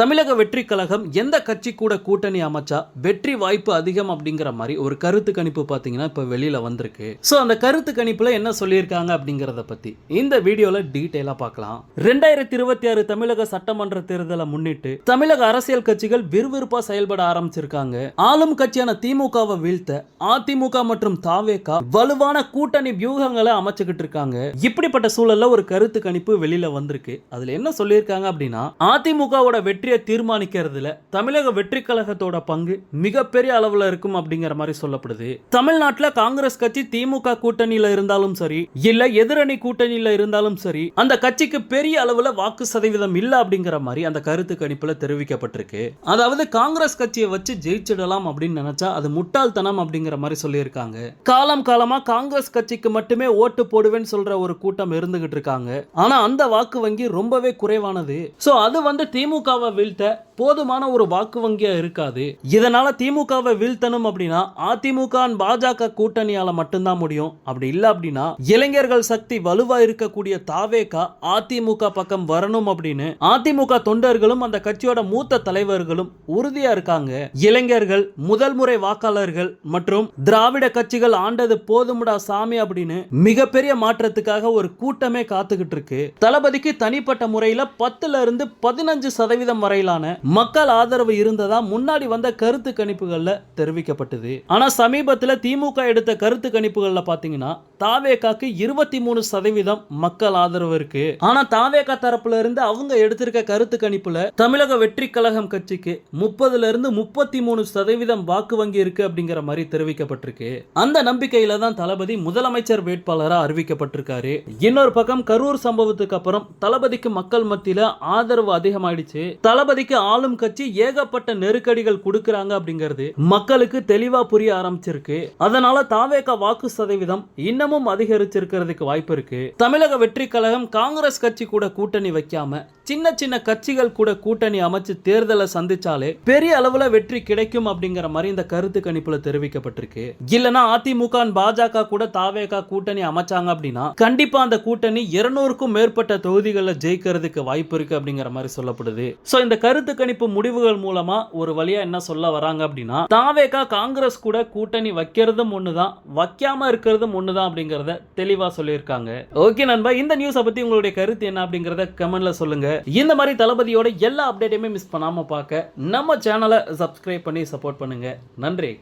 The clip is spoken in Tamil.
தமிழக வெற்றி கழகம் எந்த கட்சி கூட கூட்டணி அமைச்சா வெற்றி வாய்ப்பு அதிகம் அப்படிங்கிற மாதிரி ஒரு கருத்து கணிப்பு பார்த்தீங்கன்னா இப்போ வெளியில் வந்திருக்கு. ஸோ அந்த கருத்து கணிப்பில் என்ன சொல்லியிருக்காங்க அப்படிங்கிறத பற்றி இந்த வீடியோவில் டீட்டெயிலாக பார்க்கலாம். ரெண்டாயிரத்தி இருபத்தி ஆறு தமிழக சட்டமன்ற தேர்தலை முன்னிட்டு தமிழக அரசியல் கட்சிகள் விறுவிறுப்பா செயல்பட ஆரம்பிச்சிருக்காங்க. ஆளும் கட்சியான திமுகவை வீழ்த்த அதிமுக மற்றும் தாவேகா வலுவான கூட்டணி வியூகங்களை அமைச்சுக்கிட்டு இருக்காங்க. இப்படிப்பட்ட சூழல்ல ஒரு கருத்து கணிப்பு வெளியில வந்திருக்கு. அதுல என்ன சொல்லியிருக்காங்க அப்படின்னா அதிமுகவோட வெற்றியை தீர்மானிக்கிறதுல தமிழக வெற்றி கழகத்தோட பங்கு மிகப்பெரிய அளவுல இருக்கும் அப்படிங்கிற மாதிரி சொல்லப்படுது. தமிழ்நாட்டில் காங்கிரஸ் கட்சி திமுக கூட்டணியில இருந்தாலும் சரி இல்ல எதிரணி கூட்டணியில இருந்தாலும் சரி அந்த கட்சிக்கு பெரிய அளவுல வாக்கு சதவீதம் இல்ல அப்படிங்கிற மாதிரி அந்த கருத்து கணிப்புல தெரிவிக்கப்பட்டிருக்கு. அதாவது காங்கிரஸ் கட்சியை வச்சு ஜெயிச்சிடலாம் அப்படின்னு நினைச்சா அது முட்டாள்தனம் அப்படிங்கிற மாதிரி சொல்லியிருக்காங்க. காலம் காலமா காங்கிரஸ் கட்சிக்கு மட்டுமே ஓட்டு போடுவேன்னு சொல்ற ஒரு கூட்டம் இருந்துகிட்டு இருக்காங்க. ஆனா அந்த வாக்கு வங்கி ரொம்பவே குறைவானது. சோ அது வந்து திமுகவை வீழ்த்த போதுமான ஒரு வாக்கு வங்கியாக இருக்காது. இதனால் திமுகவை வீழ்த்தணும் அப்படின்னா அதிமுக பாஜக கூட்டணியால் மட்டும்தான் முடியும். அப்படி இல்லை அப்படின்னா இளைஞர்கள் சக்தி வலுவாக இருக்கக்கூடிய தாவேகா அதிமுக பக்கம் வரணும் அப்படின்னு அதிமுக தொண்டர்களும் அந்த கட்சியோட மூத்த தலைவர்களும் உறுதியா இருக்காங்க. இளைஞர்கள் முதல் முறை வாக்காளர்கள் மற்றும் திராவிட கட்சிகள் ஆண்டது போதுமுடா சாமி அப்படின்னு மிகப்பெரிய மாற்றத்துக்காக ஒரு கூட்டமே காத்துக்கிட்டு இருக்கு. தளபதிக்கு தனிப்பட்ட முறையில பத்துல இருந்து பதினஞ்சு சதவீதம் வரையிலான மக்கள் ஆதரவு இருந்ததா முன்னாடி வந்த கருத்து கணிப்புகள்ல தெரிவிக்கப்பட்டது. ஆனால் சமீபத்துல திமுக எடுத்த கருத்து கணிப்புகள்ல பாத்தீங்கன்னா தாவேகாக்கு இருபத்தி மூணு சதவீதம் மக்கள் ஆதரவு இருக்கு. ஆனா தாவேக்கா தரப்புல இருந்து அவங்க எடுத்திருக்க கருத்து கணிப்புல தமிழக வெற்றி கழகம் கட்சிக்கு முப்பதுல இருந்து முப்பத்தி மூணு சதவீதம் வாக்கு வங்கி இருக்கு அப்படிங்கிற மாதிரி தெரிவிக்கப்பட்டிருக்கு. அந்த நம்பிக்கையில தான் தளபதி முதலமைச்சர் வேட்பாளரா அறிவிக்கப்பட்டிருக்காரு. இன்னொரு பக்கம் கரூர் சம்பவத்துக்கு அப்புறம் தளபதிக்கு மக்கள் மத்தியில ஆதரவு அதிகமாயிடுச்சு. தளபதிக்கு ஆளும் கட்சி ஏகப்பட்ட நெருக்கடிகள் கொடுக்கறாங்க அப்படிங்கிறது மக்களுக்கு தெளிவா புரிய ஆரம்பிச்சிருக்கு. அதனால தாவேகா வாக்கு சதவீதம் இன்னமும் அதிகரிச்சிருக்கிறதுக்கு வாய்ப்பு இருக்கு. தமிழக வெற்றி கழகம் காங்கிரஸ் கட்சி கூட கூட்டணி வைக்காம சின்ன சின்ன கட்சிகள் கூட கூட்டணி அமைச்சு தேர்தலை சந்திச்சாலே பெரிய அளவுல வெற்றி கிடைக்கும் அப்படிங்கிற மாதிரி இந்த கருத்து கணிப்புல தெரிவிக்கப்பட்டிருக்கு. இல்லனா அதிமுக பாஜக கூட தாவேகா கூட்டணி அமைச்சாங்க அப்படின்னா கண்டிப்பா அந்த கூட்டணி இருநூறுக்கும் மேற்பட்ட தொகுதிகளில் ஜெயிக்கிறதுக்கு வாய்ப்பு இருக்கு அப்படிங்கிற மாதிரி சொல்லப்படுது. சோ இந்த கருத்து கணிப்பு முடிவுகள் மூலமா ஒரு வழியா என்ன சொல்ல வராங்க அப்படின்னா தாவேகா காங்கிரஸ் கூட கூட்டணி வைக்கிறதும் ஒண்ணுதான் வைக்காம இருக்கிறதும் ஒண்ணுதான் அப்படிங்கறத தெளிவா சொல்லியிருக்காங்க. ஓகே நண்பா இந்த நியூஸை பத்தி உங்களுடைய கருத்து என்ன அப்படிங்கறத கமெண்ட்ல சொல்லுங்க. இந்த மாதிரி தளபதியோட எல்லா அப்டேட்டையுமே மிஸ் பண்ணாம பார்க்க நம்ம சேனலை சப்ஸ்கிரைப் பண்ணி சப்போர்ட் பண்ணுங்க. நன்றி.